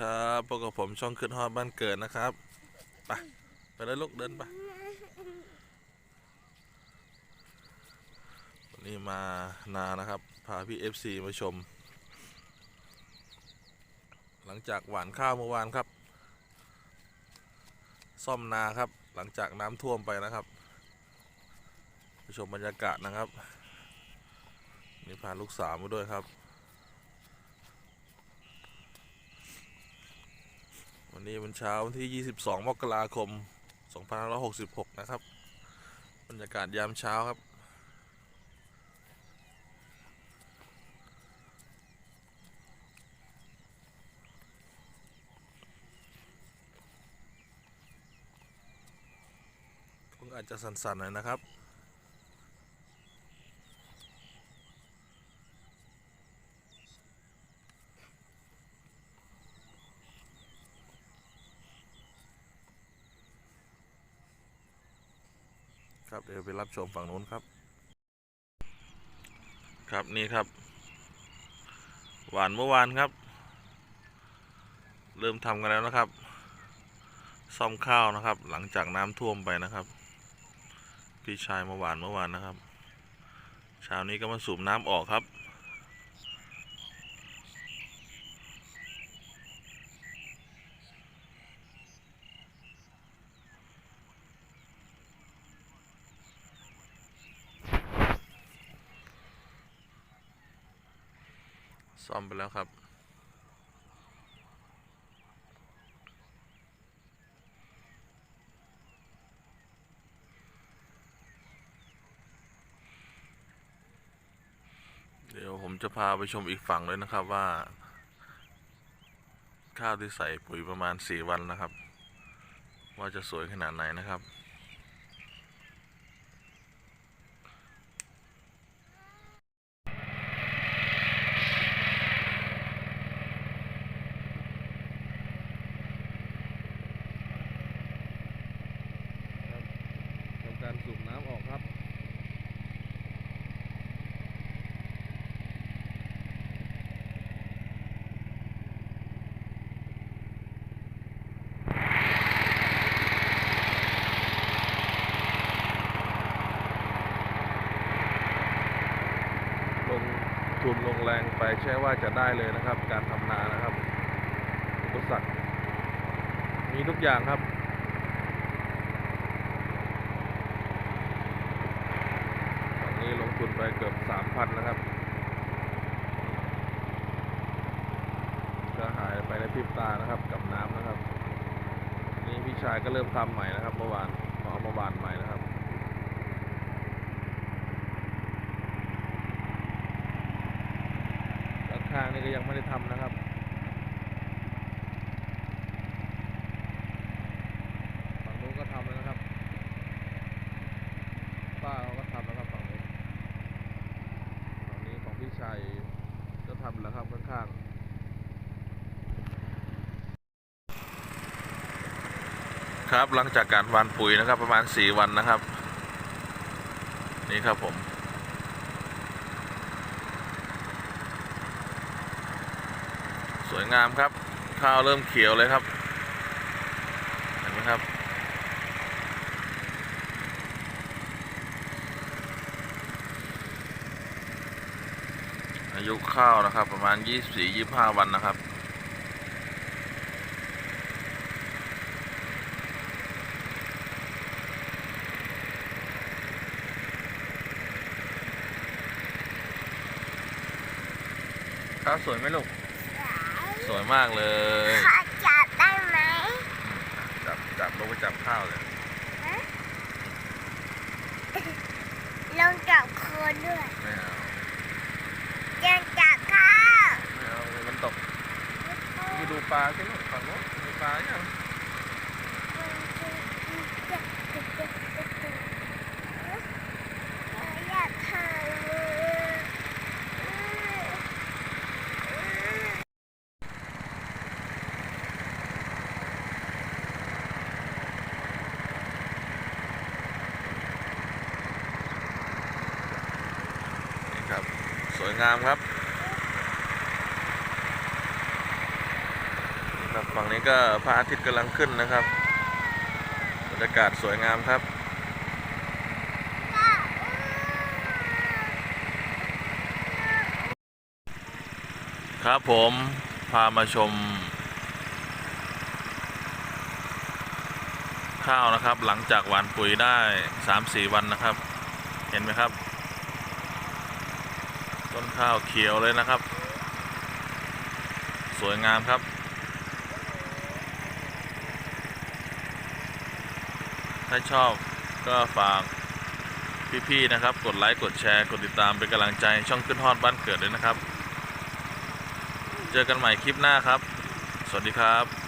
ครับพบกับผมช่องขึ้นฮอดบ้านเกิดนะครับไปไปเลยลูกเดินไปวันนี้มานานะครับ พาพี่ FC มาชม หลังจากหวานข้าวเมื่อวานครับ ซ่อมนาครับ หลังจากน้ำท่วมไปนะครับไปชมบรรยากาศนะครับ นี่พาลูกสาวมาด้วยครับ วันนี้วันเช้าวันที่ 22 มกราคม 2566 นะครับ บรรยากาศยามเช้าครับ คงอาจจะสั่นๆหน่อยนะครับ ครับเดี๋ยวไปรับชมฝั่งนู้นครับ ครับนี่ครับ หวานเมื่อวานครับ เริ่มทำกันแล้วนะครับ ซ่อมข้าวนะครับ หลังจากน้ำท่วมไปนะครับ พี่ชายมาหวานเมื่อวานนะครับเช้านี้ก็มาสูบน้ำออกครับ ซ่อมไปแล้วครับ เดี๋ยวผมจะพาไปชมอีกฝั่งเลยนะครับว่า ข้าวที่ใส่ปุ๋ยประมาณ 4 วันนะครับ ว่าจะสวยขนาดไหนนะครับ ทำการสูบน้ำออกครับ ลงทุน ลงแรงไปใช่ว่าจะได้เลยนะครับ การทำนานะครับ อุปสรรคมีทุกอย่างครับตอนนี้ลงทุนไปเกือบสามพันนะครับก็หายไปในพริบตานะครับกับน้ำนะครับ นี่พี่ชายก็เริ่มทำใหม่นะครับเมื่อวานมาเอามาบานใหม่นะครับด้านข้างนี่ก็ยังไม่ได้ทำนะครับฝั่งนู้นก็ทำแล้วนะครับ ป้าเขาก็ทำแล้วครับฝั่งนู้ฝั่งนี้ของพี่ชัยก็ทำแล้วครับข้างๆครับหลังจากการวานปุ๋ยนะครับประมาณ 4 วันนะครับ นี่ครับผม สวยงามครับ ข้าวเริ่มเขียวเลยครับ เห็นไหมครับ อายุข้าวนะครับ ประมาณ 24-25 วันนะครับข้าวสวยไหมลูก วยมากเลยขอจับได้ไหมจับจับลงไปจับข้าวเลยลองจับโคนด้วยไม่เอาจะจับข้าวไม่เอาเดี๋ยวมันตกไปดูปลาสิลูกฝั่งโน้นมีปลาอย่างอยากทานเลย นี่ครับ ส วยงามครับครับฝั่งนี้ก็พระอาทิตย์กำลังขึ้นนะครับบรรยากาศสวยงามครับครับผมพามาชม ข้าวนะครับหลังจากหว่านปุ๋ยได้ 3-4 วันนะครับ เห็นไหมครับ ต้นข้าวเขียวเลยนะครับ สวยงามครับ ถ้าชอบก็ฝากพี่ๆนะครับ กดไลค์ กดแชร์ กดติดตามเป็นกำลังใจช่องขึ้นฮอดบ้านเกิดด้วยนะครับ เจอกันใหม่คลิปหน้าครับ สวัสดีครับ